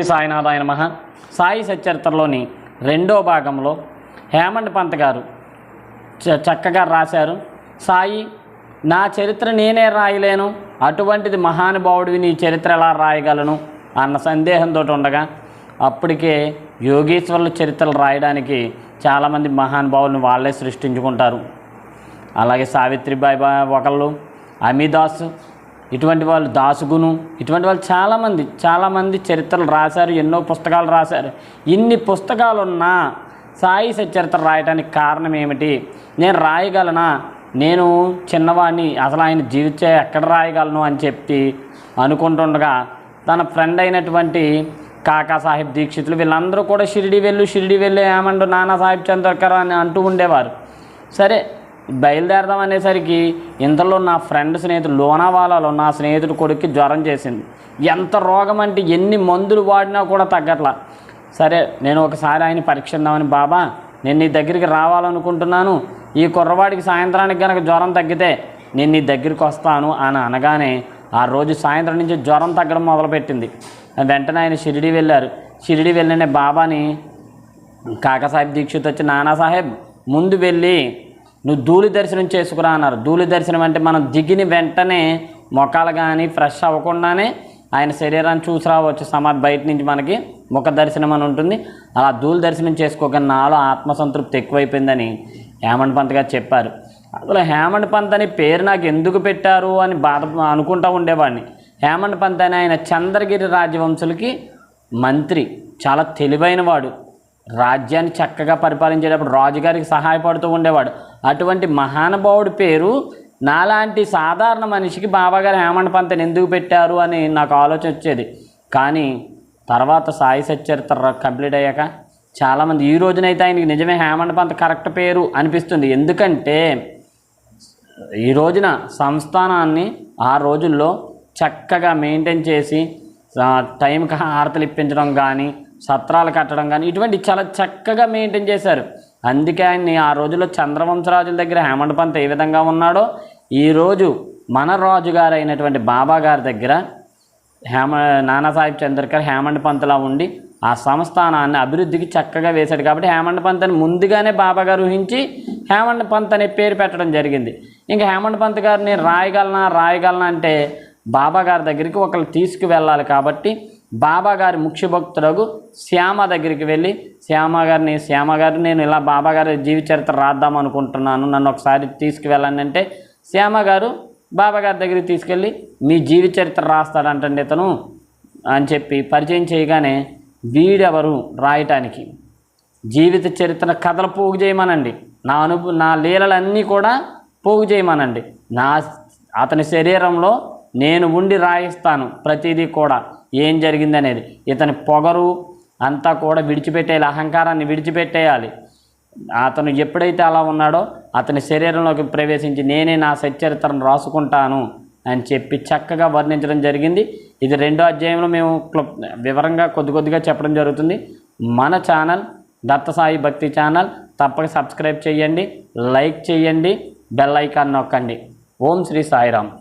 సాయినాథాయ నమ. సాయి సచరిత్రలోని రెండో భాగంలో హేమంత్ పంత్ గారు చ- చక్కగా రాశారు. సాయి నా చరిత్ర నేనే రాయలేను అటువంటిది మహానుభావుడివి నీ చరిత్ర ఎలా రాయగలను అన్న సందేహంతో ఉండగా అప్పటికే యోగేశ్వరుల చరిత్రలు రాయడానికి చాలామంది మహానుభావులను వాళ్ళే సృష్టించుకుంటారు. అలాగే సావిత్రిబాయి బా- ఒకళ్ళు అమిదాస్ ఇటువంటి వాళ్ళు దాసుగును ఇటువంటి వాళ్ళు చాలామంది చాలామంది చరిత్రలు రాశారు ఎన్నో పుస్తకాలు రాశారు. ఇన్ని పుస్తకాలున్నా సాయి సచరిత్ర రాయడానికి కారణం ఏమిటి? నేను రాయగలనా? నేను చిన్నవాడిని అసలు ఆయన జీవిత ఎక్కడ రాయగలను అని చెప్పి అనుకుంటుండగా తన ఫ్రెండ్ అయినటువంటి కాకా సాహెబ్ దీక్షితులు వీళ్ళందరూ కూడా షిరిడి వెళ్ళు షిరిడి వెళ్ళు ఏమండు నానా సాహెబ్ చంద్రకర్ అని అంటూ ఉండేవారు. సరే బయలుదేరదాం అనేసరికి ఇంతలో నా ఫ్రెండ్ స్నేహితుడు లోనావాలాలో నా స్నేహితుడు కొడుక్కి జ్వరం చేసింది. ఎంత రోగం అంటే ఎన్ని మందులు వాడినా కూడా తగ్గట్లా. సరే నేను ఒకసారి ఆయన పరీక్షిద్దామని బాబా నేను నీ దగ్గరికి రావాలనుకుంటున్నాను. ఈ కుర్రవాడికి సాయంత్రానికి కనుక జ్వరం తగ్గితే నేను నీ దగ్గరికి వస్తాను అని అనగానే ఆ రోజు సాయంత్రం నుంచి జ్వరం తగ్గడం మొదలుపెట్టింది. వెంటనే ఆయన షిరిడి వెళ్ళారు. షిరిడి వెళ్ళిన బాబాని కాకసాహెబ్ దీక్షిత్ వచ్చి నానా సాహెబ్ ముందు వెళ్ళి నువ్వు ధూళి దర్శనం చేసుకురా అన్నారు. ధూళి దర్శనం అంటే మనం దిగిన వెంటనే మొఖాలు కానీ ఫ్రెష్ అవ్వకుండానే ఆయన శరీరాన్ని చూసి రావచ్చు. సమాధి బయట నుంచి మనకి ముఖ దర్శనం అని ఉంటుంది. అలా ధూళి దర్శనం చేసుకోగానే నాలో ఆత్మసంతృప్తి ఎక్కువైపోయిందని హేమంత్ పంత్ గారు చెప్పారు. అసలు హేమంత్ పంత్ అని పేరు నాకు ఎందుకు పెట్టారు అని బాధ అనుకుంటూ ఉండేవాడిని. హేమంత్ పంత్ అని ఆయన చంద్రగిరి రాజవంశులకి మంత్రి చాలా తెలివైన వాడు రాజ్యాన్ని చక్కగా పరిపాలించేటప్పుడు రాజుగారికి సహాయపడుతూ ఉండేవాడు. అటువంటి మహానుభావుడి పేరు నాలాంటి సాధారణ మనిషికి బాబాగారు హేమంత్ పంతని ఎందుకు పెట్టారు అని నాకు ఆలోచన వచ్చేది. కానీ తర్వాత సాయి సచ్చరిత్ర కంప్లీట్ అయ్యాక చాలామంది ఈ రోజునైతే ఆయనకి నిజమే హేమంత్ పంత్ కరెక్ట్ పేరు అనిపిస్తుంది. ఎందుకంటే ఈ రోజున సంస్థానాన్ని ఆ రోజుల్లో చక్కగా మెయింటైన్ చేసి టైంకి హారతలు ఇప్పించడం కానీ సత్రాలు కట్టడం కానీ ఇటువంటి చాలా చక్కగా మెయింటైన్ చేశారు. అందుకే ఆయన్ని ఆ రోజుల్లో చంద్రవంశరాజుల దగ్గర హేమంత్ పంత్ ఏ విధంగా ఉన్నాడో ఈరోజు మన రాజుగారు అయినటువంటి బాబా గారి దగ్గర హేమ నానాసాహెబ్ చంద్రకర్ హేమంత్ పంత్లా ఉండి ఆ సంస్థానాన్ని అభివృద్ధికి చక్కగా వేశాడు. కాబట్టి హేమంత్ పంత్ అని ముందుగానే బాబా గారు ఊహించి హేమంత్ పంత్ అనే పేరు పెట్టడం జరిగింది. ఇంకా హేమంత్ పంత్ గారు నేను రాయగలనా రాయగలనా అంటే బాబా గారి దగ్గరికి ఒకరు తీసుకువెళ్ళాలి కాబట్టి బాబాగారి ముఖ్య భక్తులకు శ్యామ దగ్గరికి వెళ్ళి శ్యామ గారిని శ్యామ గారు నేను ఇలా బాబాగారి జీవి చరిత్ర రాద్దాం అనుకుంటున్నాను. నన్ను ఒకసారి తీసుకువెళ్ళండి అంటే శ్యామ గారు బాబా గారి దగ్గరికి తీసుకెళ్ళి మీ జీవిత చరిత్ర రాస్తాడంటండి ఇతను అని చెప్పి పరిచయం చేయగానే వీడెవరు రాయటానికి జీవిత చరిత్ర కథలు పోగు చేయమనండి. నా అనుభవ నా లీలలన్నీ కూడా పోగు చేయమనండి. నా అతని శరీరంలో నేను ఉండి రాయిస్తాను ప్రతిదీ కూడా. ఏం జరిగింది అనేది ఇతని పొగరు అంతా కూడా విడిచిపెట్టేయాలి అహంకారాన్ని విడిచిపెట్టేయాలి. అతను ఎప్పుడైతే అలా ఉన్నాడో అతని శరీరంలోకి ప్రవేశించి నేనే నా సచ్చరిత్రను రాసుకుంటాను అని చెప్పి చక్కగా వర్ణించడం జరిగింది. ఇది రెండో అధ్యాయంలో మేము క్లుప్ వివరంగా కొద్ది కొద్దిగా చెప్పడం జరుగుతుంది. మన ఛానల్ దత్తసాయి భక్తి ఛానల్ తప్పక సబ్స్క్రైబ్ చేయండి లైక్ చేయండి బెల్ ఐకాన్ నొక్కండి. ఓం శ్రీ సాయిరామ్.